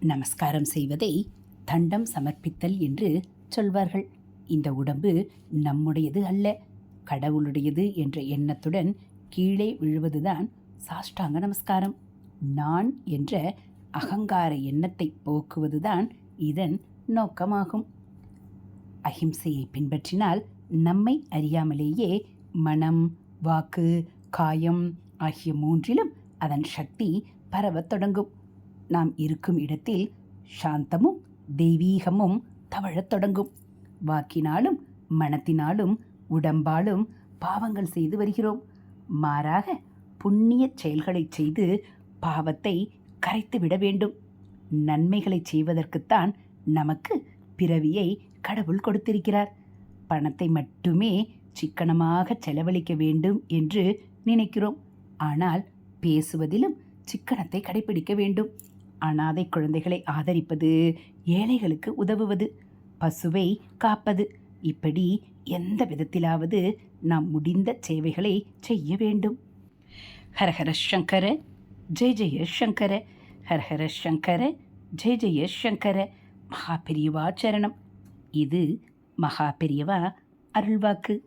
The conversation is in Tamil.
நமஸ்காரம் செய்வதை தண்டம் சமர்ப்பித்தல் என்று சொல்வார்கள். இந்த உடம்பு நம்முடையது அல்ல கடவுளுடையது என்ற எண்ணத்துடன் கீழே விழுவதுதான் சாஷ்டாங்க நமஸ்காரம். நான் என்ற அகங்கார எண்ணத்தை போக்குவதுதான் இதன் நோக்கமாகும். அஹிம்சையை பின்பற்றினால் நம்மை அறியாமலேயே மனம் வாக்கு காயம் ஆகிய மூன்றிலும் அதன் சக்தி பரவத் தொடங்கும். நாம் இருக்கும் இடத்தில் சாந்தமும் தெய்வீகமும் தவழத் தொடங்கும். வாக்கினாலும் மனத்தினாலும் உடம்பாலும் பாவங்கள் செய்து வருகிறோம். மாறாக புண்ணிய செயல்களை செய்து பாவத்தை கரைத்து விட வேண்டும். நன்மைகளை செய்வதற்குத்தான் நமக்கு பிறவியை கடவுள் கொடுத்திருக்கிறார். பணத்தை மட்டுமே சிக்கனமாக செலவழிக்க வேண்டும் என்று நினைக்கிறோம். ஆனால் பேசுவதிலும் சிக்கனத்தை கடைபிடிக்க வேண்டும். அனாதை குழந்தைகளை ஆதரிப்பது ஏழைகளுக்கு உதவுவது பசுவை காப்பது. இப்படி எந்த விதத்திலாவது நாம் முடிந்த சேவைகளை செய்ய வேண்டும். ஹரஹர சங்கர ஜெய ஜெய சங்கர ஹரஹர சங்கர ஜெய ஜெய சங்கர. மகா பெரியவா சரணம். இது மகா பெரியவா அருள்வாக்கு.